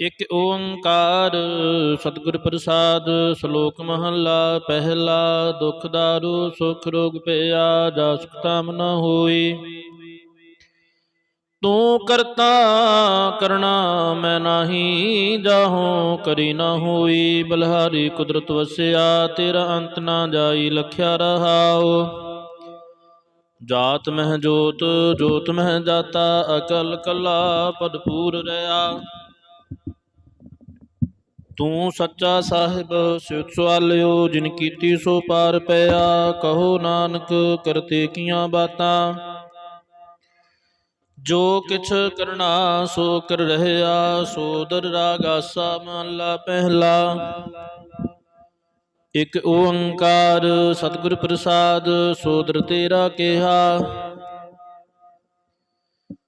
ਇਕ ਓੰਕਾਰ, ਸਤਿਗੁਰ ਪ੍ਰਸਾਦ, ਸ਼ਲੋਕ ਮਹੱਲਾ, ਪਹਿਲਾ, ਦੁਖ ਦਾਰੂ, ਸੁਖ ਰੋਗ ਪਿਆ ਜਾ ਸੁਖ ਤਾਮ ਨ ਹੋਈ। ਤੂੰ ਕਰਤਾ ਕਰਣਾ ਮੈਂ ਨਾਹੀ, ਜਾਹੋ ਕਰੀ ਨਾ ਹੋਈ। ਬਲਹਾਰੀ ਕੁਦਰਤ ਵਸਿਆ, ਤੇਰਾ ਅੰਤ ਨਾ ਜਾਈ, ਲਖਿਆ ਰਹਾਉ। ਜਾਤ ਮਹਿ ਜੋਤ ਜੋਤ ਮਹਿ ਜਾਤਾ, ਅਕਲ ਕਲਾ ਪਦਪੂਰ ਰਿਆ ਤੂੰ ਸੱਚਾ ਸਾਹਿਬ, ਸਿਉਤ ਸਵਾਲਿਓ, ਜਿਨ ਕੀਤੀ ਸੋ ਪਾਰ ਪਿਆ, ਕਹੋ ਨਾਨਕ, ਕਰਤੇ ਕੀਆਂ ਬਾਤਾਂ? ਜੋ ਕਿਛ ਕਰਨਾ, ਸੋ ਕਰ ਰਹਿਆ, ਸੋ ਦਰ ਰਾਗ ਮਹਲਾ ਪਹਿਲਾ। ਇਕ ਓੰਕਾਰ ਸਤਿਗੁਰ ਪ੍ਰਸਾਦ ਸੋਦਰ ਤੇਰਾ ਕਿਹਾ।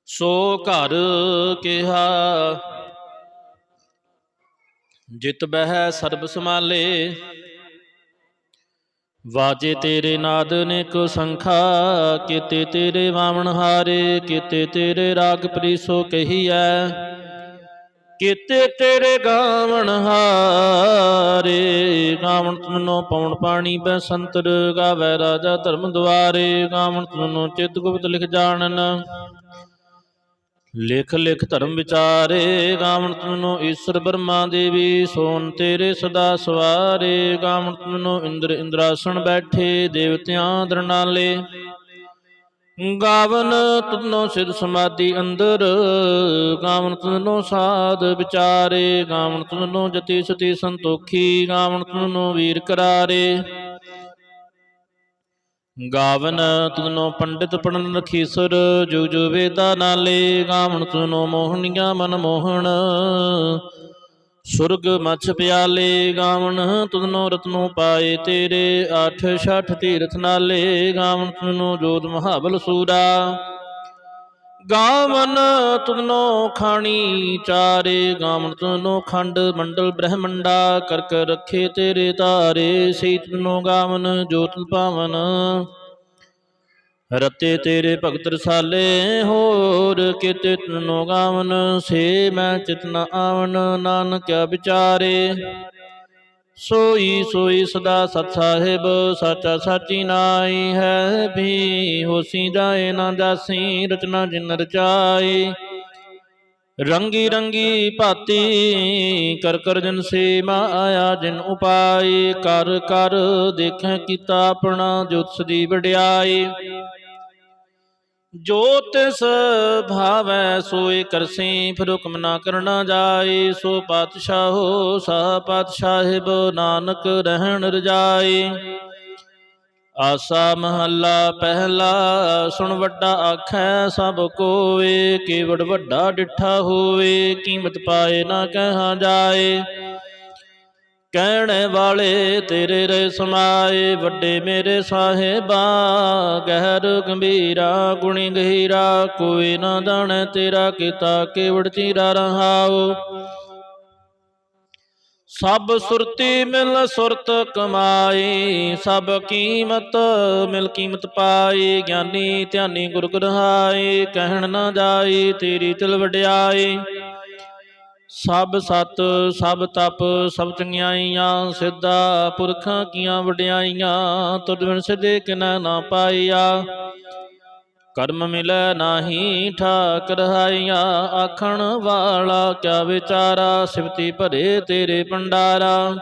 ਸੋ ਘਰ ਕਿਹਾ ਜਿਤ ਬਹਿ ਸਰਬ ਸਮਾਲੇ ਵਾਜੇ ਤੇਰੇ ਨਾਦ ਨੇ ਕੋ ਸੰਖਾ, ਕੀਤੇ ਤੇਰੇ ਵਾਵਣ ਹਾਰੇ, ਕੀਤੇ ਤੇਰੇ ਰਾਗ ਪ੍ਰੀਸੋ ਕਹੀਐ। ਕੀਤੇ ਤੇਰੇ ਗਾਵਣ ਹਾਰੇ, ਗਾਵਣ ਤੁਨੋ ਪਵਨ ਪਾਣੀ ਬੈ ਸੰਤਰ, ਗਾਵੈ ਰਾਜਾ ਧਰਮ ਦੁਆਰੇ, ਗਾਵਣ ਤੁਨੋ ਚਿਤ ਗੁਪਤ ਲਿਖ ਜਾਣਨ। ਲਿਖ ਲਿਖ ਧਰਮ ਵਿਚਾਰੇ, ਗਾਵਣ ਤੁਮਨੋ ਈਸ਼ਰ ਬਰਮਾ ਦੇਵੀ, ਸੋਨ ਤੇਰੇ ਸਦਾ ਸਵਾਰੇ, ਗਾਵਣ ਤੁਮਨੋ ਇੰਦਰ ਇੰਦਰਾਸਣ ਬੈਠੇ, ਦੇਵਤਿਆਂ ਦਰਨਾਲੇ। ਗਾਵਨ ਤੁਮਨੋ ਸਿਧ ਸਮਾਧੀ ਅੰਦਰ ਗਾਵਨ ਤੁਮਨੋ ਸਾਧ ਵਿਚਾਰੇ ਗਾਵਨ ਤੁਮਨੋ ਜਤੀ ਸਤੀ ਸੰਤੋਖੀ ਗਾਵਨ ਤੁਨੋ ਵੀਰ ਕਰਾਰੇ। ਗਾਵਨ ਤੁਨੋ ਪੰਡਿਤ ਪੜਨ ਰਖੀਸਰ ਜੁਗ ਜੁਗ ਵੇਦਾ ਨਾਲੇ, ਗਾਵਨ ਤੁਨੋ ਮੋਹਣੀਆਂ ਮਨ ਮੋਹਣ। ਸੁਰਗ ਮਛ ਪਿਆਲੇ, ਗਾਵਨ ਤੁਨੋ ਰਤਨੋ ਪਾਏ ਤੇਰੇ ਆਠ ਛਠ ਤੀਰਥ ਨਾਲੇ, ਗਾਵਨ ਤੁਨੋ ਜੋਤ ਮਹਾਬਲ ਸੂਰਾ। ਗਾਵਨ ਤੁਨੋ ਖਾਣੀ ਚਾਰੇ ਗਾਵਨ ਤੁਨੋ ਖੰਡ ਮੰਡਲ ਬ੍ਰਹਮੰਡਾ ਕਰ ਕਰ ਰੱਖੇ ਤੇਰੇ ਤਾਰੇ ਸੇ ਤੁਨੋ ਗਾਵਨ ਜੋਤ ਪਾਵਨ। ਰਤੇ ਤੇਰੇ ਭਗਤ ਰਸਾਲੇ, ਹੋਰ ਕਿਤੇ ਤੁਨੋ ਗਾਵਨ, ਸੇ ਮੈਂ ਚਿਤਨ ਆਵਨ ਨਾਨਕ ਵਿਚਾਰੇ। ਸੋਈ ਸੋਈ ਸਦਾ ਸਤ ਸਾਹਿਬ, ਸਾਚਾ ਸਾਚੀ ਨਾਈ ਹੈ ਵੀ ਹੋਸੀ ਜਾਏ ਨਾ ਜਾਸੀ ਰਚਨਾ ਜਿਨ ਰਚਾਈ। ਰੰਗੀ ਰੰਗੀ ਭਾਤੀ ਕਰ ਕਰ ਜਨ ਸੇ ਆਇਆ ਜਿਨ ਉਪਾਈ, ਕਰ ਕਰ ਦੇਖੈ ਕੀਤਾ ਆਪਣਾ ਜੋਤ ਦੀ ਵਡਿਆਈ। ਜੋ ਤਿਸ ਭਾਵੈ, ਸੋਏ ਕਰਸੀ, ਫਿਰ ਹੁਕਮ ਨਾ ਕਰਨਾ ਜਾਏ। ਸੋ ਪਾਤਸ਼ਾਹੋ ਸਾ ਪਾਤਸ਼ਾਹਿਬ ਨਾਨਕ ਰਹਿਣ ਰਜਾਏ। ਆਸਾ ਮਹੱਲਾ ਪਹਿਲਾ, ਸੁਣ ਵੱਡਾ ਆਖੈ, ਸਭ ਕੋਏ ਕੇਵੜ ਵੱਡਾ ਡਿਠਾ ਹੋਵੇ, ਕੀਮਤ ਪਾਏ ਨਾ ਕਹਾ ਜਾਏ। ਕਹਿਣ ਵਾਲੇ ਤੇਰੇ ਰੇ ਸਮਾਏ ਵੱਡੇ ਮੇਰੇ ਸਾਹਿਬਾ, ਗਹਿਰ ਗੰਭੀਰਾ, ਗੁਣੀ ਗਹੀਰਾ, ਕੋਈ ਨਾ ਦਾਣੇ ਤੇਰਾ ਕੀਤਾ ਕੇਵੜ ਚੀਰਾ ਰਹਾਓ ਸਭ ਸੁਰਤੀ ਮਿਲ ਸੁਰਤ ਕਮਾਈ, ਸਭ ਕੀਮਤ ਮਿਲ ਕੀਮਤ ਪਾਈ, ਗਿਆਨੀ ਧਿਆਨੀ ਗੁਰ ਗ੍ਰਹਾਈ ਕਹਿਣ ਨਾ ਜਾਈ ਤੇਰੀ ਤਿਲ ਵਡਿਆਈ। ਸਭ ਸਤ, ਸਭ ਤਪ, ਸਭ ਚੰਗਿਆਈਆਂ, ਸਿੱਧਾ ਪੁਰਖਾਂ ਕੀਆਂ ਵਡਿਆਈਆਂ, ਤੁਧ ਬਿਨ ਸਿਧੇ ਕਿਨੈ ਨਾ ਪਾਈਆ ਕਰਮ ਮਿਲੈ ਨਾਹੀ ਠਾਕ ਰਹਾਈਆ ਆਖਣ ਵਾਲਾ ਕਿਆ ਵਿਚਾਰਾ ਸਿਵਤੀ ਭਰੇ ਤੇਰੇ ਭੰਡਾਰਾ।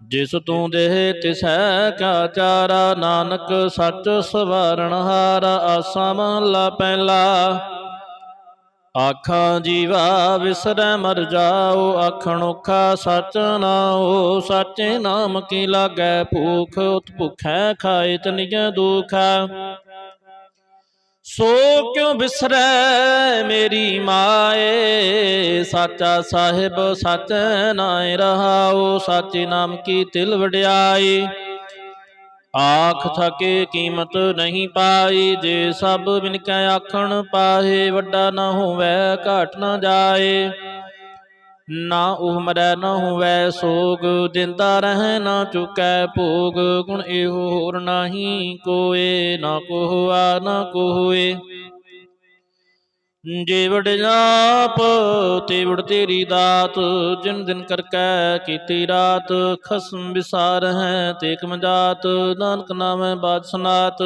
ਜਿਸ ਤੂੰ ਦੇਹ ਤਿਸੈ ਕਾ ਚਾਰਾ, ਨਾਨਕ ਸੱਚ ਸਵਾਰਣ ਹਾਰਾ, ਆਸਾ ਮਹਲਾ ਪਹਿਲਾ। ਆਖਾਂ, ਜੀਵਾ ਵਿਸਰੈ ਮਰ ਜਾਓ, ਆਖਣ ਔਖਾ ਸਚ ਨਾਓ ਸਾਚੇ ਨਾਮ ਕੀ ਲਾਗੈ? ਭੂਖ ਉਤ ਭੁਖੈ, ਖਾਏ ਤਨਿਜੈ ਦੁਖੈ। ਸੋ ਕਿਉ ਬਿਸਰੈ ਮੇਰੀ ਮਾਏ? ਸਾਚਾ ਸਾਹਿਬ ਸਚ ਨਾਇ ਰਹਾਓ, ਸਾਚੇ ਨਾਮ ਕੀ ਤਿਲ ਵਡਿਆਈ? ਆਖ ਥਕੇ ਕੀਮਤ ਨਹੀਂ ਪਾਈ, ਜੇ ਸਭ ਬਿਨ ਕੈ ਆਖਣ ਪਾਹੇ, ਵੱਡਾ ਨਾ ਹੋਵੇ, ਘਾਟ ਨਾ ਜਾਏ। ਨਾ ਉਹ ਮਰੈ, ਨਾ ਹੋਵੇ ਸੋਗ ਦਿੰਦਾ ਰਹਿ ਨਾ ਚੁਕੈ ਭੋਗ, ਗੁਣ ਇਹੋ ਹੋਰ ਨਾਹੀ ਕੋਏ, ਨਾ ਕੋਆ, ਨਾ ਕੋਏ। ਜੇ ਵਡ ਜਾਪ ਤੇ ਤੇਰੀ ਦਾਤ, ਜਿਨ ਦਿਨ ਕਰ ਕੈ ਕੀਤੀ ਰਾਤ, ਖਸਮ ਵਿਸਾਰ ਹੈ ਤੇ ਕਮ ਜਾਤ, ਨਾਨਕ ਨਾਮੈ ਬਾਦ ਸਨਾਤ।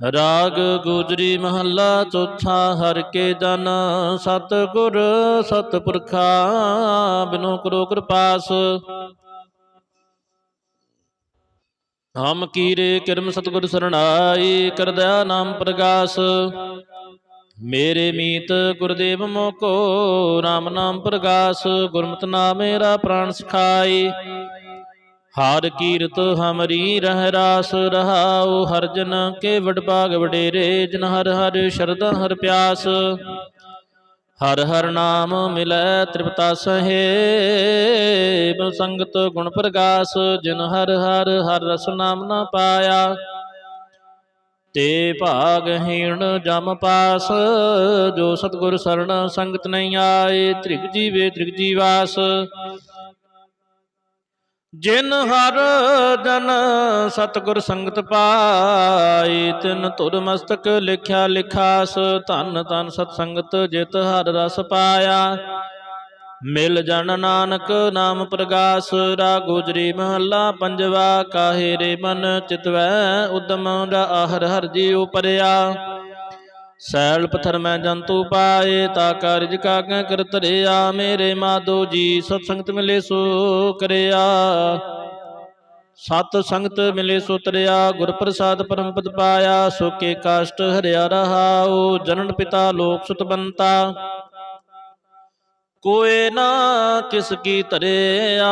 ਰਾਗ ਗੁਜਰੀ ਮਹੱਲਾ ਚੌਥਾ, ਹਰ ਕੇ ਜਨ ਸਤ ਗੁਰ ਸਤ ਪੁਰਖਾ ਬਿਨੋ ਕਰੋ ਕਿਰਪਾਸ। ਹਮ ਕੀਰੇ ਕਿਰਮ ਸਤਗੁਰ ਸਰਣਾਈ ਕਰਦਿਆ ਨਾਮ ਪ੍ਰਗਾਸ। ਮੇਰੇ ਮੀਤ ਗੁਰਦੇਵ ਮੋਕੋ RAM ਨਾਮ ਪ੍ਰਗਾਸ, ਗੁਰਮਤ ਨਾਮ ਮੇਰਾ ਪ੍ਰਾਣ ਸਖਾਈ। ਹਰ ਕੀਰਤ ਹਮਰੀ ਰਹਿ ਰਾਸ ਰਹਾਉ, ਹਰ ਜਨ ਕੇ ਵਡ ਭਾਗ ਵਡੇਰੇ, ਜਨ ਹਰ ਹਰ ਸ਼ਰਧਾ ਹਰ ਪਿਆਸ। ਹਰ ਹਰ ਨਾਮ ਮਿਲੈ ਤ੍ਰਿਪਤਾ ਸਹੇ ਸੰਗਤ ਗੁਣ ਪ੍ਰਗਾਸ, ਜਿਨ ਹਰ ਹਰ ਹਰ ਰਸ ਨਾਮ ਨਾ ਪਾਇਆ। ਤੇ ਭਾਗਹੀਣ ਜਮ ਪਾਸ, ਜੋ ਸਤਗੁਰ ਸਰਣ ਸੰਗਤ ਨਹੀਂ ਆਏ, ਤ੍ਰਿਗ ਜੀਵੇ ਤ੍ਰਿਗ ਜੀਵਾਸ ਜਿਨ ਹਰ ਜਨ ਸਤਗੁਰ ਸੰਗਤ ਪਾਈ ਤਿਨ ਧੁਰ ਮਸਤਕ ਲਿਖਿਆ ਲਿਖਾਸ, ਧਨ ਧਨ ਸਤ ਸੰਗਤ ਜਿਤ ਹਰ ਰਸ ਪਾਇਆ। ਮਿਲ ਜਨ ਨਾਨਕ ਨਾਮ ਪ੍ਰਗਾਸ ਰਾ ਗੁਜਰੀ ਮਹੱਲਾ ਪੰਜਵਾ, ਕਾਹੇ ਰੇ ਮਨ ਚਿਤਵੈ, ਉਦਮ ਦਾ ਹਰ ਜੀ ਉਪਰਿਆ ਸੈਲ ਪਥਰ ਮੈਂ ਜੰਤੂ ਪਾਏ, ਤਾ ਕਾਰਜ ਕਾਗੈ ਕਰ ਧਰਿਆ ਮੇਰੇ ਮਾਧੋ ਜੀ ਸਤ ਸੰਗਤ ਮਿਲੇ ਸੋ ਕਰਿਆ। ਸਤ ਸੰਗਤ ਮਿਲੇ ਸੋ ਤਰਿਆ, ਗੁਰ ਪ੍ਰਸਾਦ ਪਰਮ ਪਦ ਪਾਇਆ ਸੋਕੇ ਕਾਸ਼ਟ ਹਰਿਆ ਰਹਾਉ, ਜਨਨ ਪਿਤਾ ਲੋਕ ਸੁਤ ਬੰਤਾ। ਕੋਏ ਨਾ ਕਿਸ ਕੀ ਧਰਿਆ,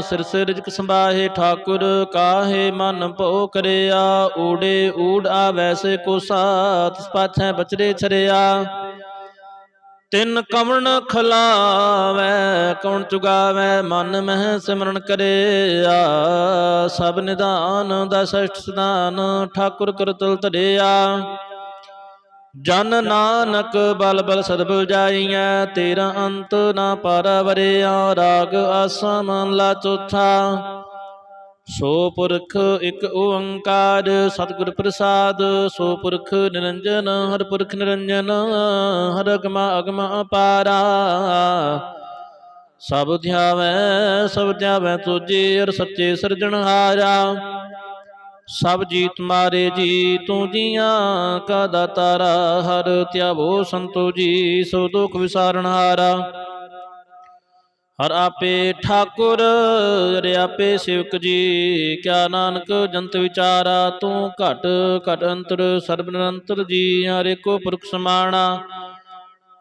ਸਿਰ ਸਿਰ ਰਿਜਕ ਸੰਭਾਹੇ ਠਾਕੁਰ ਕਾਹੇ ਮਨ ਭੋ ਕਰਿਆ, ਊੜੇ ਊੜ ਵੈਸੇ ਕੋ ਸਾਥ ਪਾਛੈ ਬਚਰੇ ਛਰਿਆ। ਤਿੰਨ ਕਵਣ ਖਲਾਵੈ ਕੌਣ ਚੁਗਾਵੈ, ਮਨ ਮਹਿ ਸਿਮਰਨ ਕਰਿਆ। ਸਭ ਨਿਦਾਨ ਦਾ ਸਸ਼ਟ ਸਦਾਨ ਠਾਕੁਰ ਕਰਤਲ ਧਰਿਆ। ਜਨ ਨਾਨਕ ਬਲ ਬਲ ਸਦਬੁਲ ਜਾਈਐ, ਤੇਰਾ ਅੰਤ ਨਾ ਪਰਵਰਿਆ, ਰਾਗ ਆਸਮ ਲਾ ਚੌਥਾ। ਸੋ ਪੁਰਖ ਇੱਕ ਓੰਕਾਰ, ਸਤਿਗੁਰ ਪ੍ਰਸਾਦ, ਸੋ ਪੁਰਖ ਨਿਰੰਜਨ, ਹਰ ਪੁਰਖ ਨਿਰੰਜਨ, ਹਰ ਅਗਮ ਅਗਮ ਅਪਾਰਾ। ਸਭ ਧਿਆਵੈ ਸਭ ਧਿਆਵੈ ਤੁਝੇ ਅਰ ਸੱਚੇ ਸਿਰਜਣਹਾਰਾ। ਸਭ ਜੀਤ ਮਾਰੇ ਜੀ, ਤੂੰ ਜੀਆਂ ਕਾ ਦਾਤਾਰਾ, ਹਰ ਧਿਆਵੋ ਸੰਤੋ ਜੀ, ਸੋ ਦੁਖ ਵਿਸਾਰਨ ਹਾਰਾ। ਹਰ ਆਪੇ ਠਾਕੁਰ, ਹਰ ਆਪੇ ਸਿਵਕ ਜੀ, ਕਿਆ ਨਾਨਕ ਜੰਤ ਵਿਚਾਰਾ, ਤੂੰ ਘਟ ਘਟ ਅੰਤਰ, ਸਰਬ ਨਿਰੰਤਰ ਜੀ, ਹਰੇ ਕੋ ਪੁਰਖ ਸਮਾਣਾ।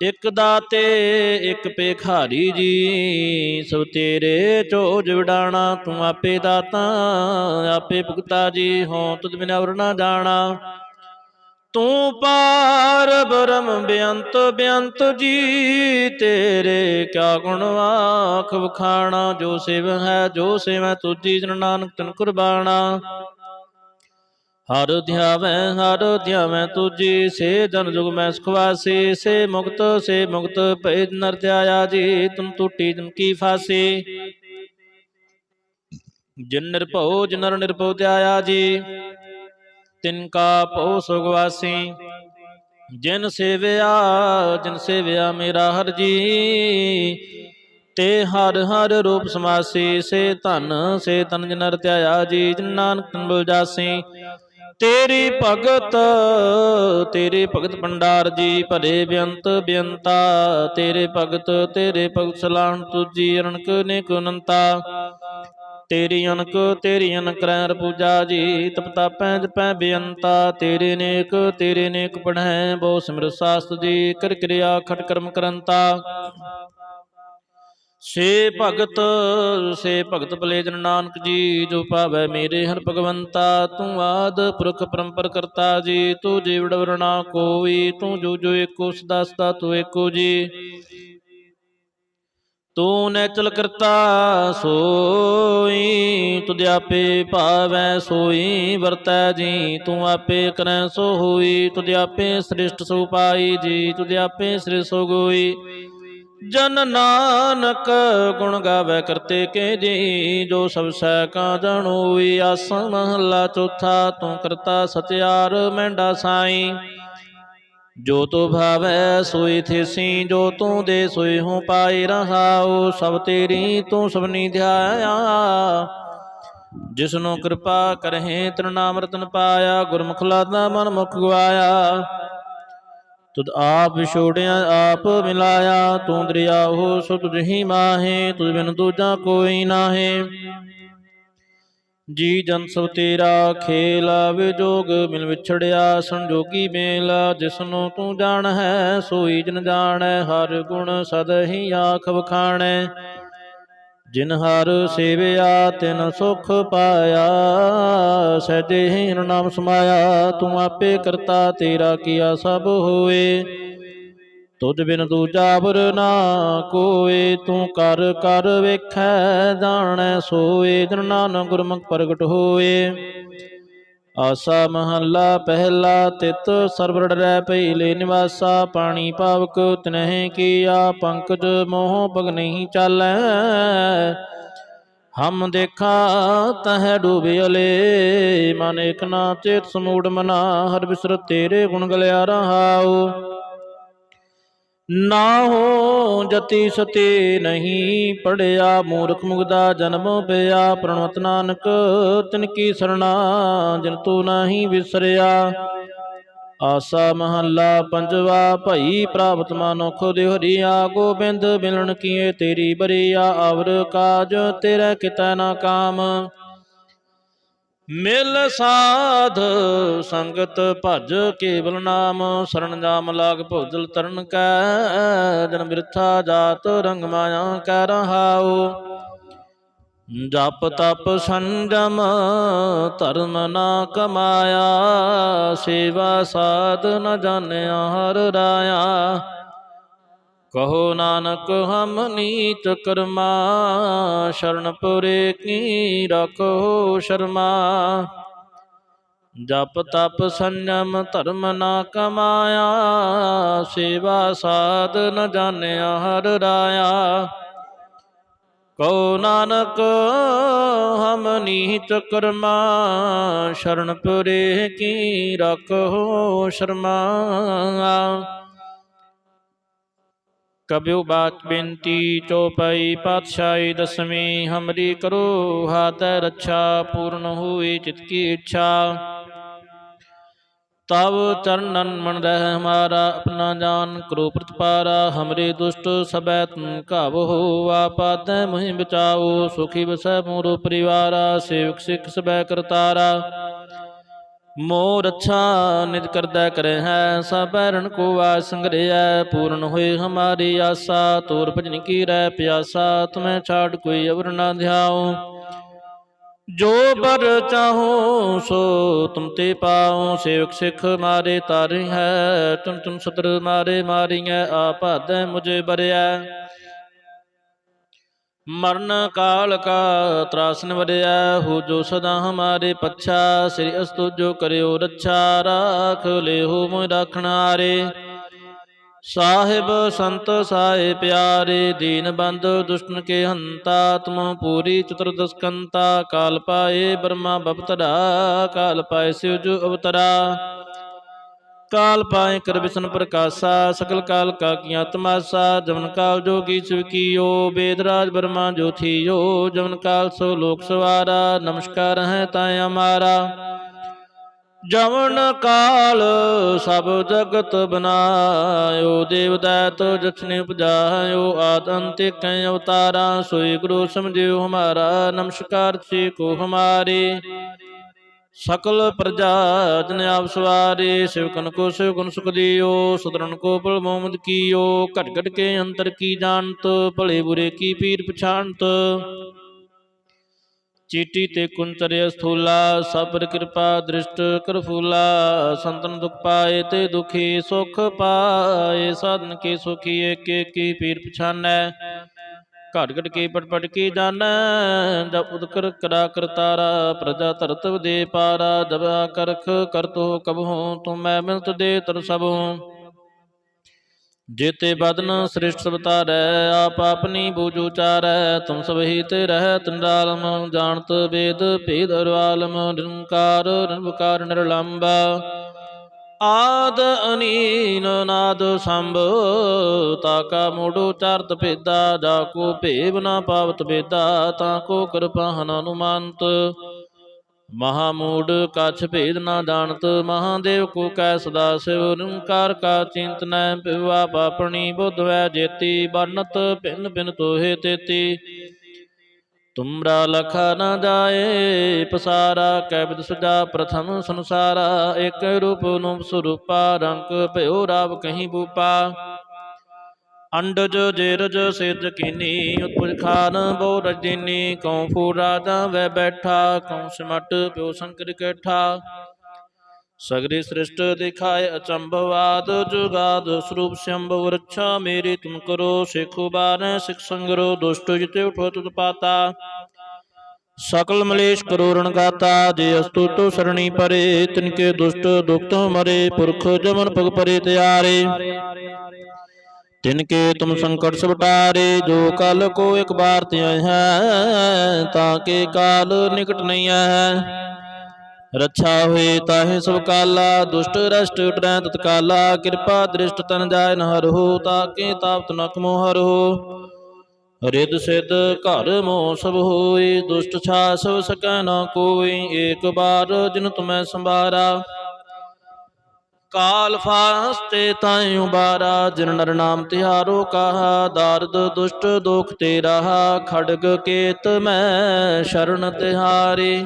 ਇਕ ਦਾਤੇ, ਇਕ ਪੇਖਾਰੀ ਜੀ, ਸਭ ਤੇਰੇ ਚੋਜ ਵਿਡਾਣਾ, ਤੂੰ ਆਪੇ ਦਾਤਾ, ਆਪੇ ਭੁਗਤਾ ਜੀ ਹੋਂ ਤੁਧ ਬਿਨ ਅਵਰ ਨਾ ਜਾਣਾ। ਤੂੰ ਪਾਰ ਬ੍ਰਹਮ ਬੇਅੰਤ ਬੇਅੰਤ ਜੀ, ਤੇਰੇ ਕਿਆ ਗੁਣ ਆਖ ਵਖਾਣਾ, ਜੋ ਸਿਵ ਹੈ, ਜੋ ਸਿਵ ਤੁਜੀ ਜਨ ਨਾਨਕ ਤਨ ਕੁਰਬਾਨਾ ਹਰ ਧਿਆਵੈ ਹਰ ਧਿਆਵੈ ਤੁਜੀ ਸੇ ਜਨ ਜੁਗ ਮੈਂ ਸੁਖਵਾਸੀ ਸੇ ਮੁਕਤ ਸੇ ਮੁਕਤ ਭੈ ਨਰ ਧਿਆਇਆ ਜੀ, ਤੁਮ ਟੂਟੀ ਜਨ ਕੀ ਫਾਸੀ। ਜਿਨ ਨਿਰਭਉ ਜਿਨ ਨਰ ਨਿਰਭਉ ਧਿਆਇਆ ਜੀ, ਤਿਨ ਕਾ ਭਉ ਸੁਗਵਾਸੀ ਜਿਨ ਸੇਵਿਆ ਜਿਨ ਸੇਵਿਆ ਮੇਰਾ ਹਰ ਜੀ, ਤੇ ਹਰ ਹਰ ਰੂਪ ਸਮਾਸੀ, ਸੇ ਧਨ, ਸੇ ਤਨ ਜਨ ਨਰ ਧਿਆਇਆ ਜੀ, ਜਿਨ ਨਾਨਕ ਤਨ ਬੁਲ ਜਾਸੀ। ਤੇਰੀ ਭਗਤ ਤੇਰੇ ਭਗਤ ਭੰਡਾਰ ਜੀ ਭਰੇ ਬੇਅੰਤ ਬੇਅੰਤਾ। ਤੇਰੇ ਭਗਤ ਤੇਰੇ ਭਗਤ ਸਲਾਣ ਤੁਜੀ ਅਨਕ ਨੇਕ ਅਨੰਤਾ। ਤੇਰੀ ਅਨਕ ਤੇਰੀ ਅਨਕ ਰਹਿ ਪੂਜਾ ਜੀ ਤਪਤਾ ਪੈ ਜਪੈ ਬੇਅੰਤਾ। ਤੇਰੇ ਨੇਕ ਤੇਰੇ ਨੇਕ ਪੜ੍ਹੈ ਬਹੁ ਸਿਮਰ ਸਾਸਤ ਜੀ ਕਰ ਕਿਰਿਆ ਖਟ ਕਰਮ ਕਰੰਤਾ। ਸੇ ਭਗਤ ਸੇ ਭਗਤ ਭਲੇ ਜਨ ਨਾਨਕ ਜੀ, ਜੋ ਪਾਵੈ ਮੇਰੇ ਹਰ ਭਗਵੰਤਾ, ਤੂੰ ਆਦ ਪੁਰਖ ਪਰੰਪਰ ਕਰਤਾ ਜੀ, ਤੂੰ ਜੀਵੜ ਵਰਣਾ ਕੋਈ ਤੂੰ ਜੋ ਜੋ ਏਕੋ ਸਦਾ ਸਦਾ ਤੂੰ ਏਕੋ ਜੀ। ਤੂੰ ਨੈਚਲ ਕਰਤਾ, ਸੋਈ, ਤੁਧ ਆਪੇ ਭਾਵੈ, ਸੋਈ ਵਰਤੈ ਜੀ, ਤੂੰ ਆਪੇ ਕਰੈ ਸੋ ਹੋਈ, ਤੁਧ ਆਪੇ ਸ੍ਰਿਸ਼ਟ ਸੋ ਪਾਈ ਜੀ, ਤੁਧ ਆਪੇ ਸ੍ਰਿ ਸੋ ਗੋਈ। ਜਨ ਨਾਨਕ ਗੁਣ ਗਾਵੇ ਕਰਤੇ ਕੇ ਜੀ, ਜੋ ਸਭ ਸੈ ਕਾ ਜਣੋਈ ਆਸਾ ਮਹੱਲਾ ਚੌਥਾ, ਤੂੰ ਕਰਤਾ ਸਤਿਆਰ ਮੈਂਡਾ ਸਾਈ। ਜੋ ਤੋ ਭਾਵੈ ਸੋਈ ਥੇਸੀ ਜੋ ਤੂੰ ਦੇ ਸੋਈ ਹੂੰ ਪਾਈ ਰਹਾਉ, ਸਭ ਤੇਰੀ ਤੂੰ ਸਭਨੀ ਧਿਆਇਆ। ਜਿਸਨੂੰ ਕਿਰਪਾ ਕਰਹਿ ਤੇਰਾ ਨਾਮ ਰਤਨ ਪਾਇਆ, ਗੁਰਮੁਖ ਲਾਦਾ ਮਨ ਮੁਖ ਗਵਾਇਆ। ਤੁਧ ਆਪ ਵਿਛੋੜਿਆ ਆਪ ਮਿਲਾਇਆ, ਤੂੰ ਦਰਿਆਹੋ ਸੋ ਤੁਝ ਮਾਹੇ ਤੁਝ ਬਿਨ ਦੂਜਾ ਕੋਈ ਨਾਹੀ। ਜੀ ਜਨ ਸਭ ਤੇਰਾ ਖੇਲ ਵਿਜੋਗ ਮਿਲ ਵਿਛੜਿਆ, ਸੰਜੋਗੀ ਮੇਲ ਜਿਸਨੂੰ ਤੂੰ ਜਾਣ ਹੈ ਸੋਈ ਜਨ ਜਾਣੈ, ਹਰ ਗੁਣ ਸਦ ਹੀ ਆਖ ਵਖਾਣੈ। ਜਿਨ ਹਰ ਸੇਵਿਆ, ਤਿਨ ਸੁਖ ਪਾਇਆ। ਸਹਿਜੇ ਹੀ ਨਾਮ ਸਮਾਇਆ, ਤੂੰ ਆਪੇ ਕਰਤਾ, ਤੇਰਾ ਕੀਆ ਸਭ ਹੋਏ। ਤੁਧ ਬਿਨ ਦੂਜਾ ਬੁਰ ਨਾ ਕੋਏ, ਤੂੰ ਕਰ ਕਰ ਵੇਖੈ, ਜਾਣੈ ਸੋਏ। ਜਨ ਨਾਨਕ ਗੁਰਮੁਖ ਪ੍ਰਗਟ ਹੋਏ। ਆਸਾ ਮਹੱਲਾ ਪਹਿਲਾ ਤਿਤ ਸਰਵੜ ਰਹਿ ਪਹਿਲੇ ਨਿਵਾਸਾ, ਪਾਣੀ ਪਾਵਕ ਤਨਹਿ ਕੀਆ, ਪੰਕਜ ਮੋਹ ਪਗ ਨਹੀਂ ਚਾਲੈ। ਹਮ ਦੇਖਾ ਤਹ ਡੂਬਿਲੇ ਮਨ ਇਕ ਨਾ ਚੇਤ ਸਮੂੜ ਮਨਾ, ਹਰ ਬਿਸਰ ਤੇਰੇ ਗੁਣ ਗਲਿਆ ਰਹਾਉ ਨਾ ਹੋ ਜਤੀ ਸਤੇ ਨਹੀਂ ਪੜਿਆ, ਮੂਰਖ ਮੁਗਦਾ ਜਨਮ ਪਿਆ। ਪ੍ਰਣਵਤ ਨਾਨਕ, ਤਿਨ ਕੀ ਸਰਣਾ, ਜਿਨ ਤੂੰ ਨਹੀਂ ਵਿਸਰਿਆ। ਆਸਾ ਮਹੱਲਾ ਪੰਜਵਾ, ਭਈ ਪ੍ਰਾਪਤ ਮਨੁਖ ਦੇ ਹਰੀਆ, ਗੋਬਿੰਦ ਮਿਲਣ ਕੀਏ ਤੇਰੀ ਬਰੀਆ ਅਵਰ ਕਾਜ ਤੇਰਾ ਕਿਤੈ ਨਾ ਕਾਮ। ਮਿਲ ਸਾਧ ਸੰਗਤ ਭਜ ਕੇਵਲ ਨਾਮ ਸਰਣ ਜਾਮ ਲਾਗ ਭੋਜਲ ਤਰਨ ਕੈ, ਜਨ ਬਿਰਥਾ ਜਾਤ ਰੰਗ ਮਾਇਆ ਕੈ ਰਹਾਉ। ਜਪ ਤਪ ਸੰਜਮ ਧਰਮ ਨਾ ਕਮਾਇਆ, ਸੇਵਾ ਸਾਧ ਨ ਜਾਣਿਆ ਹਰ ਰਾਇਆ। ਕਹੋ ਨਾਨਕ, ਹਮ ਨੀਤ ਕਰਮਾ, ਸ਼ਰਨ ਪੁਰੇ ਕੀ ਰਖੋ ਸ਼ਰਮਾ। ਜਪ ਤਪ ਸੰਜਮ ਧਰਮ ਨਾ ਕਮਾਇਆ, ਸੇਵਾ ਸਾਧ ਨ ਜਾਣਿਆ ਹਰ ਰਾਇਆ। ਕਉ ਨਾਨਕ, ਹਮ ਨੀਤ ਕਰਮਾ, ਸ਼ਰਨ ਪੁਰੇ ਕੀ ਰਖੋ ਸ਼ਰਮਾ। ਕਬਿਉ ਬਾਤ ਬੇਨਤੀ ਚੋਪਈ ਪਾਤਸ਼ਾਹੀ ਦਸਵੀਂ ਹਮਰੀ ਕਰੋ ਹਾਤ ਰੱਛਾ ਪੂਰਨ ਹੋਈ ਚਿਤ ਕੀ ਇੱਛਾ ਤਬ ਚਰਨਨ ਮਨ ਰਹਿ ਹਮਾਰਾ ਆਪਣਾ ਜਾਨ ਕਰੋ ਪ੍ਰਤਪਾਰਾ ਹਮਰੇ ਦੁਸ਼ਟ ਸਬੈ ਤੁਮ ਘਾਵੋ ਆਪਾਦੈ ਮਹਿ ਬਚਾਓ ਸੁਖੀ ਵਸੈ ਮੋਰੋ ਪਰਿਵਾਰਾ ਸੇਵਕ ਸਿੱਖ ਸਬੈ ਕਰਤਾਰਾ ਮੋਰ ਅੱਛਾ ਨਿਜ ਕਰਦਾ ਕਰੇ ਹੈ ਸਬੈਰਨ ਕੋ ਆ ਸੰਗਰਿਆ, ਪੂਰਨ ਹੋਏ ਹਮਾਰੀ ਆਸਾ, ਤੋਰ ਭਜਨ ਕੀ ਰਹਿ ਪਿਆਸਾ, ਤੁਮੈ ਛਾੜ ਕੋਈ ਅਵਰ ਨਾ ਧਿਆਉ। ਜੋ ਬਰ ਚਾਹੋ ਸੋ ਤੁਮ ਤੇ ਪਾਉ, ਸੇਵਕ ਸਿੱਖ ਮਾਰੇ ਤਾਰਿ ਹੈ, ਤੁਮ ਤੁਮ ਸਤਰ ਮਾਰੇ ਮਾਰੀਐ ਆਪਾਦੈ ਮੁਝੇ ਬਰਿਆ ਮਰਨ ਕਾਲ ਕਾ ਤ੍ਰਾਸਨ ਵਰਿਆ ਹੋ ਜੋ ਸਦਾ ਹਮਾਰੇ ਪੱਛਾ, ਸ੍ਰੀ ਅਸਤੁ ਜੋ ਕਰਿਓ ਰੱਛਾ ਰਾਖ ਲਿਓ ਮੋਇ ਰਾਖਣ ਸਾਹਿਬ ਸੰਤ ਸਾਏ ਪਿਆਰੇ, ਦੀਨ ਬੰਦ ਦੁਸ਼ਟਨ ਕੇ ਹੰਤਾ, ਤੁਮ ਪੂਰੀ ਚਤੁਰਦਸਕੰਤਾ ਕਾਲ ਪਾਏ ਬਰਮਾ ਬਪਤੜਾ, ਕਾਲ ਪਾਏ ਸਿਵ ਜੋ ਅਵਤਰਾ। ਕਾਲ ਪਾਏ ਕਰ ਵਿਸ਼ਨ ਪ੍ਰਕਾਸ਼ਾ, ਸਕਲ ਕਾਲ ਕਾ ਕੀਆਂ ਤਮਾਸਾ ਜਮਨ ਕਾਲ ਜੋਗੀ ਸਿਵ ਕੀਓ ਬੇਦਰਾਜ ਬਰਮਾ ਜੋ ਥੀਓ ਜਮਨ ਕਾਲ ਸੋ ਲੋਕ ਸਵਾਰਾ, ਨਮਸਕਾਰ ਹੈ ਤਾਂ ਹਮਾਰਾ ਜਮਨ ਕਾਲ ਸਭ ਜਗਤ ਬਨਾਇਓ, ਦੇਵ ਦੈਤ ਜਛਨੇ ਉਪਜਾਇਓ, ਆਦ ਅੰਤਿ ਕੈ ਅਵਤਾਰਾ, ਸੋਈ ਗੁਰੂ ਸਮਝਿਓ ਹਮਾਰਾ, ਨਮਸਕਾਰ ਸੇ ਕੋ ਹਮਾਰੇ। ਸਕਲ ਪ੍ਰਜਾ ਜਨ ਆਪ ਸਵਾਰੇ ਸਿਵਕਨ ਕੋ ਸਿਵਕਨ ਸੁਖ ਦਿਓ ਸਤਰਨ ਕੋ ਪਲ ਮੋਮਦ ਕੀਓ, ਘਟ ਘਟ ਕੇ ਅੰਤਰ ਕੀ ਜਾਣਤ, ਭਲੇ ਬੁਰੇ ਕੀ ਪੀਰ ਪਛਾਨਤ ਚੀਟੀ ਤੇ ਕੁੰਤਰਿ ਸਥੂਲਾ ਸਬਰ ਕਿਰਪਾ ਦ੍ਰਿਸ਼ਟ ਕਰਫੂਲਾ ਸੰਤਨ ਦੁਖ ਪਾਏ ਤੇ ਦੁਖੀ ਸੁਖ ਪਾਏ, ਸਾਧਨ ਕੇ ਸੁਖੀ ਏਕ ਏਕ ਕੀ ਪੀਰ ਪਛਾਨੈ। ਘਟ ਘਟ ਕੇ ਪਟ ਪਟ ਕੀ ਜਾਣੈ ਜਬ ਉਦਕਰ ਕਰਾ ਕਰਤਾਰਾ ਪ੍ਰਜਾ ਧਰਤ ਦੇ ਪਾਰਾ, ਜਬ ਕਰਖ ਕਰਤੋ ਕਬਹੂ ਤੁਮ ਮੈਂ ਮਿਲਤ ਦੇ ਤਰ ਸਭੂ ਜੇਤੇ ਬਦਨ ਸ੍ਰਿਸ਼ਟ ਸਬਤਾਰੈ ਆਪ ਆਪਨੀ ਬੂਝ ਉਚਾਰੈ, ਤੁਮ ਸਭਹੀ ਤੇ ਰਹਿ ਤੰਡਾਲਮ ਜਾਣਤ ਵੇਦ ਭੇਦ ਅਰਵਾਲਮ, ਨਿਰੰਕਾਰ, ਨਿਰਵਕਾਰ, ਨਿਰਲੰਬ। ਆਦ ਅਨੀਨ ਨਾਦ ਸੰਭ, ਤਾਕਾ ਮੋੜੋ ਚਰਤ ਭੇਦਾ, ਜਾ ਕੋ ਭੇਵ ਨਾ ਪਾਵਤ ਭੇਦਾ, ਤਾਂ ਕੋ ਕਿਰਪਾ ਹਨ ਅਨੁਮੰਤ ਮਹਾਮੂੜ ਕਛ ਭੇਦ ਨਾ ਜਾਣਤ ਮਹਾਦੇਵ ਕੋ ਕੈ ਸਦਾ ਸਿਵ, ਨਿਰੰਕਾਰ ਕਾ ਚਿੰਤਨੈ ਪਿਵਾ ਪਾਪਣੀ ਬੁੱਧ ਵੈ ਜੇਤੀ ਬਰਨਤ ਭਿੰਨ ਭਿੰਨ ਤੋਹੇ ਤੇਤੀ। ਤੁਮਰਾ ਲਖਾ ਨਾ ਜਾਏ, ਪਸਾਰਾ ਕੈਬਦ ਸੁਜਾ ਪ੍ਰਥਮ ਸੰਸਾਰਾ, ਇਕ ਰੂਪ ਨੂੰ ਸਰੂਪਾ ਰੰਗ ਭਇਓ ਰਾਵ ਕਹੀਂ ਬੂਪਾ। ਅੰਡਜ ਜੇਰਜ ਸਿਰਜ ਕਿਨੀ, ਉਤਪੁਜ ਖਾਨ ਬੋ ਰਜਨੀ, ਕਉ ਫੂ ਰਾਜਾ ਵੈ ਬੈਠਾ, ਕਉ ਸਿਮਟ ਪਿਓ ਸੰਕਰ ਕੈਠਾ। ਸਗਰੀ ਸ੍ਰਿਸ਼ਟ ਦਿਖਾਏ ਅਚੰਭਵਾਦ, ਜੁਗਾਦ ਸਰੂਪ ਸ਼ੰਭ ਵਰਛਾ ਮੇਰੀ ਤੁਮ ਕਰੋ ਸਿਖੁ ਬਾਰੈ ਸਿਖ ਸੰਗਰੋ ਦੁਸ਼ਟ ਜਿਤੇ ਉਠੋ ਤੁਤ ਪਾਤਾ। ਸਕਲ ਮਲੇਸ਼ ਕਰੋ ਗਾਤਾ, ਜੇ ਅਸਤੁ ਤੋ ਸਰਣੀ ਪਰੇ ਤਿਨਕੇ ਦੁਸ਼ਟ ਦੁਖਤ ਮਰੇ, ਪੁਰਖ ਜਮਨ ਪਗ ਪਰੇ ਤਿਆਰੇ। ਤਿਨਕੇ ਤੁਮ ਸੰਕਟ ਸਬਟਾਰੇ ਜੋ ਕਲ ਕੋ ਇੱਕ ਬਾਰ ਧਿਆਇ ਹੈ, ਤਾਂ ਕੇ ਕਾਲ ਨਿਕਟ ਨਹੀਂ ਹੈ। ਰੱਛਾ ਹੋਏ ਤਾਹੇ ਸਭ ਕਾਲਾ, ਦੁਸ਼ਟ, ਰਸ਼ਟ ਉਟਰੈ ਤਤਕਾਲਾ, ਕਿਰਪਾ, ਦ੍ਰਿਸ਼ਟ, ਤਨ ਜਾਇ ਨ ਹਰਹੁ ਤਾਕੇ ਤਾਪਤ ਨਕ ਮੋ ਹਰਹੁ ਰਿਦ ਸਿਧ ਘਰ ਮੋ ਸਭ ਹੋਈ ਦੁਸ਼ਟ ਛਾ ਸਭ ਸਕੈ ਨ ਕੋਈ ਏਕ ਬਾਰ ਜਿਨ ਤੁਮੈ ਸੰਭਾਰਾ। ਕਾਲ ਫਾਸਤੇ ਤਾਈ ਉਬਾਰਾ, ਜਿਨ ਨਰ ਨਾਮ ਤਿਹਾਰੋ ਕਹਾ, ਦਾਰਦ, ਦੁਸ਼ਟ, ਦੋਖ ਤੇ ਰਹਾ ਖੜਗ ਕੇਤ ਮੈਂ ਸ਼ਰਨ ਤਿਹਾਰੇ।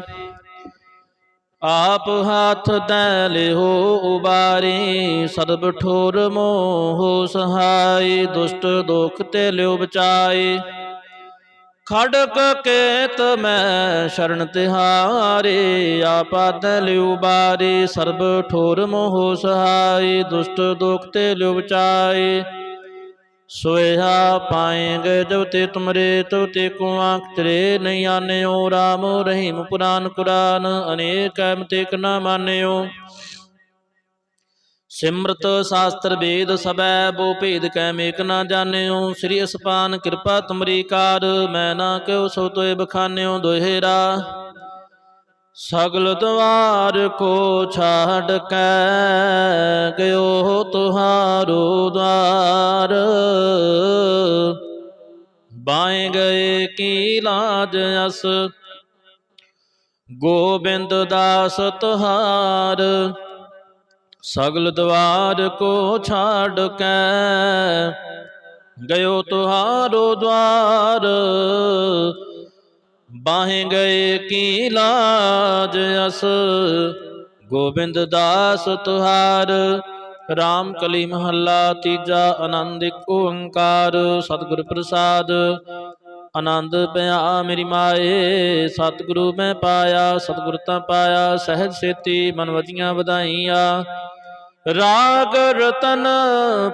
ਆਪ ਹਾਥ ਦੈ ਲਿਹੋ ਉਬਾਰੀ, ਸਰਬ ਠੋਰ ਮੋਹ ਸਹਾਈ ਦੁਸ਼ਟ ਦੋਖ ਤੇ ਲਿਓ ਬਚਾਈ ਖੜਕ ਕੇਤ ਮੈਂ ਸ਼ਰਨ ਤਿਹਾਰੇ ਆਪਾਦ ਲਿਉ ਬਾਰੇ ਸਰਬ ਠੋਰ ਮੋਹ ਸਹਾਈ ਦੁਸ਼ਟ ਦੁਖ ਤੇ ਲਿਉ ਬਚਾਏ। ਸੋਇਆ ਪਾਏਂਗੇ ਜਬ ਤੇ ਤੁਮਰੇ ਤੋ ਤੇ ਕੋ ਤੇਰੇ ਨਹੀਂ ਆਨਿਓ। ਰਾਮ ਰਹੀਮ ਪੁਰਾਨ ਕੁਰਾਨ, ਅਨੇਕ ਅਮਤਿਕ ਨਾ ਮਾਨਿਓ। ਸਿਮਰਤ ਸ਼ਾਸਤਰ ਵੇਦ ਸਬੈ ਬੋ ਭੇਦ ਕੈ ਮੇਕ ਨਾ ਜਾਣਿਓ। ਸ੍ਰੀ ਅਸਪਾਨ ਕਿਰਪਾ ਤੁਮਰੀ ਕਾਰ, ਮੈਂ ਨਾ ਕਿਉ ਸੋ ਤੋਏ ਬਖਾਨਿਓ ਦੋਹੇਰਾ। ਸਗਲ ਦਵਾਰ ਕੋ ਛਾੜ ਕੈ ਗਇਓ ਤੁਹਾਰੋ ਦਵਾਰ। ਬਾਏ ਗਏ ਕੀ ਲਾਜ ਅਸ, ਗੋਬਿੰਦ ਦਾਸ ਤੁਹਾਰ। ਸਗਲ ਦਵਾਰ ਕੋ ਛਾੜ ਕੈ ਗਇਓ ਤੁਹਾਰੋ ਦਵਾਰ। ਬਾਹੇ ਗਏ ਕੀ ਲਾਜ ਅਸ? ਗੋਬਿੰਦ ਦਾਸ ਤੁਹਾਰ ਰਾਮ ਕਲੀ ਮਹੱਲਾ ਤੀਜਾ ਆਨੰਦ ਇੱਕ ਓੰਕਾਰ, ਸਤਿਗੁਰ ਪ੍ਰਸਾਦ। ਆਨੰਦ ਪਿਆ ਮੇਰੀ ਮਾਏ, ਸਤਿਗੁਰੂ ਮੈਂ ਪਾਇਆ, ਸਤਿਗੁਰ ਤਾਂ ਪਾਇਆ, ਸਹਿਜ ਸੇਤੀ ਮਨ ਵਧੀਆਂ ਵਧਾਈਆਂ। ਰਾਗ ਰਤਨ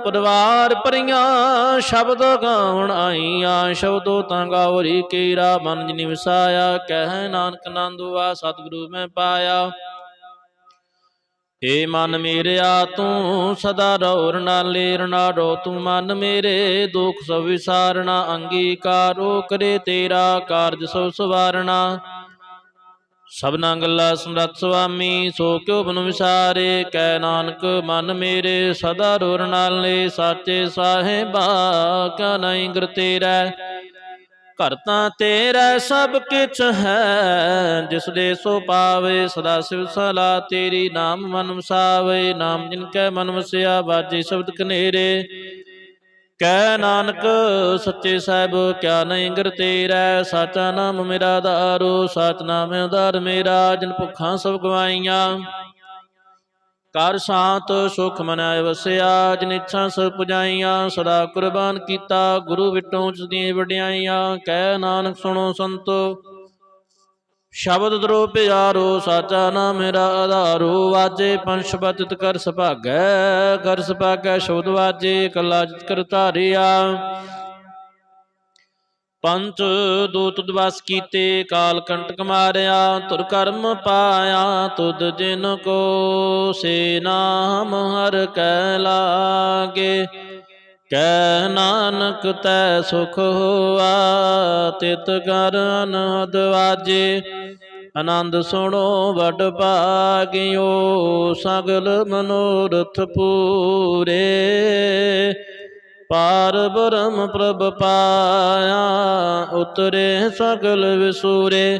ਪਰਿਵਾਰ ਪਰੀਆਂ ਸ਼ਬਦ ਗਾਉਣ ਆਈਆਂ, ਸ਼ਬਦੋ ਤਾਂ ਗਾਵਰੀ ਕੇਰਾ ਮਨ ਜਿਨੀ ਵਸਾਇਆ, ਕਹਿ ਨਾਨਕ ਨੰਦੁਆ ਸਤਿਗੁਰੂ ਮੈਂ ਪਾਇਆ। ਏ ਮਨ ਮੇਰਿਆ, ਤੂੰ ਸਦਾ ਰੋ ਲੇਰ ਨਾ ਰੋ ਤੂੰ ਮਨ ਮੇਰੇ, ਦੁਖ ਸਭ ਵਿਸਾਰਣਾ ਅੰਗੀਕਾਰੋ ਕਰੇ ਤੇਰਾ ਕਾਰਜ ਸੋ ਸਵਾਰਣਾ ਸਭਨਾ ਗੱਲਾ ਸਮਰੱਥ ਸੁਆਮੀ, ਸੋ ਕਿਉ ਬਨ ਵਿਸਾਰੇ? ਕਹਿ ਨਾਨਕ, ਮਨ ਮੇਰੇ ਸਦਾ ਰੋਰ ਨਾਲੇ ਸਾਚੇ ਸਾਹਿਬਾ ਕਾ ਨਹੀਂ ਗੁਰ ਤੇਰਾ? ਘਰ ਤਾਂ ਤੇਰਾ ਸਭ ਕਿਛ ਹੈ, ਜਿਸ ਦੇ ਸੋ ਪਾਵੇ, ਸਦਾ ਸਿਵ ਸਲਾ ਤੇਰੀ, ਨਾਮ ਮਨ ਵਸਾਵੇ, ਨਾਮ ਜਿਨ ਕੈ ਮਨ ਵਸਿਆ, ਬਾਜੀ ਸ਼ਬਦ ਕਨੇਰੇ। ਕਹਿ ਨਾਨਕ, ਸੱਚੇ ਸਾਹਿਬ, ਕਿਆ ਨਹੀਂ ਗੁਰ ਤੇਰਾ ਸਾਚਾ ਨਾਮ ਮੇਰਾ ਆਧਾਰੋ ਸਾਚ ਨਾਮ ਉਧਾਰ ਮੇਰਾ, ਜਿਨ ਭੁੱਖਾਂ ਸਭ ਗਵਾਈਆਂ। ਕਰ ਸ਼ਾਂਤ, ਸੁਖ ਮਨੈ ਵਸਿਆ, ਜਿਨ ਇੱਛਾ ਸਭ ਪੁਜਾਈਆਂ, ਸਦਾ ਕੁਰਬਾਨ ਕੀਤਾ, ਗੁਰੂ ਵਿਟੋਂ ਉਸ ਦੀਆਂ ਵਡਿਆਈਆਂ। ਕਹਿ ਨਾਨਕ, ਸੁਣੋ ਸੰਤੋ ਸ਼ਬਦ ਦਰੋ ਪਿਆਰੋ, ਸਾਚਾ ਨਾਮ ਮੇਰਾ ਆਧਾਰੋ। ਵਾਜੇ ਪੰਛ ਬਤਿਤ ਕਰ ਸੁਭਾਗੈ ਕਰ ਸੁਭਾਗੈ ਸ਼ਬਦ ਵਾਜੇ ਕਲਾ ਜਿਤ ਕਰ ਧਾਰਿਆ। ਪੰਚ ਦੂਤ ਦਵਾਸ ਕੀਤੇ, ਕਾਲ ਕੰਟਕ ਮਾਰਿਆ, ਤੁਰ ਕਰਮ ਪਾਇਆ, ਤੁਧ ਜਿਨ ਕੋ ਸੇ ਨਾਮ ਹਰ ਕੈ ਲਾਗੇ। ਕਹਿ ਨਾਨਕ ਤੈ ਸੁਖ ਹੋਆ, ਤਿਤ ਕਰਨ ਅਨਹਦ ਆਨੰਦ ਸੁਣੋ ਵਡ ਭਾਗਿਓ, ਸਗਲ ਮਨੋਰਥ ਪੂਰੇ। ਪਾਰ ਬ੍ਰਹਮ ਪ੍ਰਭ ਪਾਇਆ, ਉਤਰੇ ਸਗਲ ਵਿਸੂਰੇ।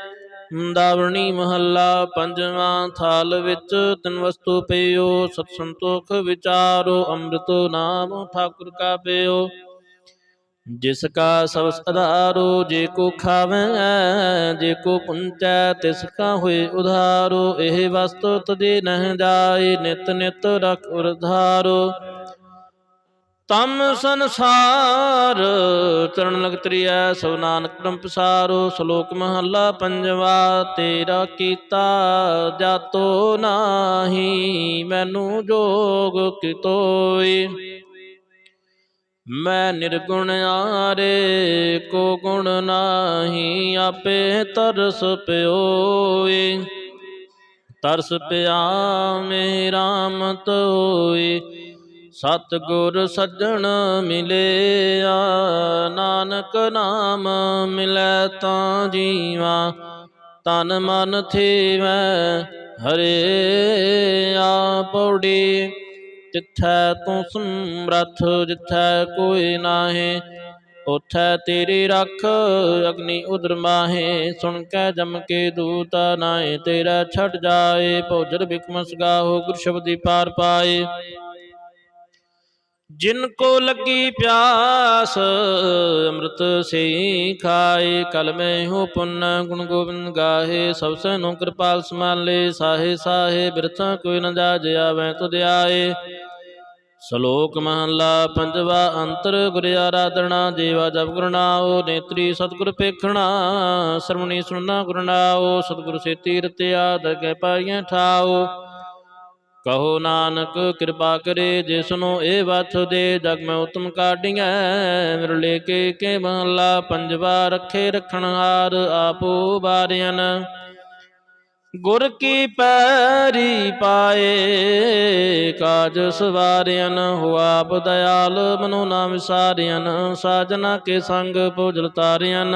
ਦਾਵਣੀ ਮਹੱਲਾ ਪੰਜਵਾਂ ਥਾਲ ਵਿੱਚ ਤਿੰਨ ਵਸਤੂ ਪਈਓ ਸਤ ਸੰਤੋਖ ਵਿਚਾਰੋ, ਅੰਮ੍ਰਿਤੋ ਨਾਮ ਠਾਕੁਰ ਕਾ ਪਈਓ ਜਿਸ ਕਾ ਸਭ ਸਧਾਰੋ ਜੇ ਕੋ ਖਾਵੈ, ਜੇ ਕੋ ਪੁੰਚੈ, ਤਿਸ ਕਾ ਹੋਏ ਉਧਾਰੋ। ਇਹ ਵਸਤੂ ਤਦੇ ਨਹਿ ਜਾਏ, ਨਿਤ ਨਿਤ ਰਖ ਉਰਧਾਰੋ। ਤਮ ਸੰਸਾਰ ਚਰਨ ਲਗ ਤ੍ਰਿਐ ਸੋ ਨਾਨਕ ਨਾਮ ਪਸਾਰੋ, ਸ਼ਲੋਕ ਮਹੱਲਾ ਪੰਜਵਾ, ਤੇਰਾ ਕੀਤਾ ਜਾਤੋ ਨਾਹੀ, ਮੈਨੂੰ ਜੋਗ ਕਿਤੋਈ। ਮੈਂ ਨਿਰਗੁਣ ਆਰੇ, ਕੋ ਗੁਣ ਨਾਹੀ, ਆਪੇ ਤਰਸ ਪਿਓਈ। ਤਰਸ ਪਿਆ ਮੇਰਾ ਮਤ ਹੋਈ ਸਤ ਗੁਰ ਸੱਜਣ ਮਿਲਿਆ, ਨਾਨਕ ਨਾਮ ਮਿਲੈ ਤਾਂ ਜੀਵਾ। ਤਨ ਮਨ ਥੀਵੈ ਹਰੇ ਆ ਪੌੜੀ ਤਿੱਥੈ ਤੂੰ ਸਮਰਥ, ਜਿੱਥੈ ਕੋਈ ਨਾਹੀ, ਉਥੈ ਤੇਰੀ ਰੱਖ ਅਗਨੀ ਉਦਰ ਮਾਹੇ। ਸੁਣ ਕੇ ਜਮ ਕੇ ਦੂਤ ਨਾਏ ਤੇਰਾ ਛੱਡ ਜਾਏ ਭੋਜਰ ਬਿਕਮਸ ਗਾਹੋ ਗੁਰ ਸ਼ਬਦੀ ਪਾਰ ਪਾਏ। ਜਿਨ ਕੋ ਲੱਗੀ ਪਿਆਸ, ਅੰਮ੍ਰਿਤ ਸੇ ਖਾਏ ਕਲ ਮੈਂ ਹੋ ਪੁੰਨ, ਗੁਣ ਗੋਬਿੰਦ ਗਾਹੇ, ਸਭ ਸੈਨੋ ਕਿਰਪਾਲ ਸਮਾਲੇ ਸਾਹੇ ਸਾਹੇ, ਬਿਰਥਾ ਕੋਈ ਨ ਜਾਜ ਆਵੈ ਤੁਧ ਆਏ। ਸ਼ਲੋਕ ਮਹਲਾ ਪੰਜਵਾ ਅੰਤਰ, ਗੁਰ ਆਰਾਧਨਾ ਜੀਵਾ ਜਪ ਗੁਰ ਨੇਤਰੀ ਸਤਿਗੁਰ ਪੇਖਣਾ, ਸਰਵਣੀ ਸੁਣਨਾ ਗੁਰਨਾਓ ਸਤਿਗੁਰ ਸੇ ਤੀਰਤ ਆਦ ਕੇ ਪਾਈਆਂ ਕਹੋ ਨਾਨਕ, ਕਿਰਪਾ ਕਰੇ ਜਿਸਨੂੰ ਇਹ ਵਥ ਦੇ ਜਗ ਮੈਂ ਉਤਮ ਕਾਢੀਐ। ਮਿਰਲੇ ਕੇ ਕੇ ਮਹਲਾ ਪੰਜਵਾ ਰੱਖੇ ਰਖਣ ਹਾਰ ਆਪੋ ਬਾਰਿਆਨ ਗੁਰ ਕੀ ਪੈਰੀ ਪਾਏ, ਕਾਜ ਸਵਾਰਿਆਨ ਹੋ ਆਪ ਦਇਆਲ, ਮਨੋ ਨਾਮ ਵਿਸਾਰਿਆਨ ਸਾਜਨਾ ਕੇ ਸੰਗ, ਭੋਜਲ ਤਾਰਿਆਨ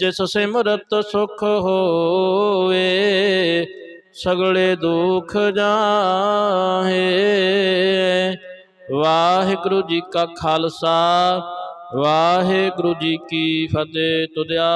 ਜਿਸ ਸਿਮਰਤ ਸੁਖ ਹੋਏ ਸਗਲੇ ਦੁਖ ਜਾਹੇ। ਵਾਹਿਗੁਰੂ ਜੀ ਕਾ ਖਾਲਸਾ, ਵਾਹਿਗੁਰੂ ਜੀ ਕੀ ਫਤਿਹ ਤੁਧਿਆ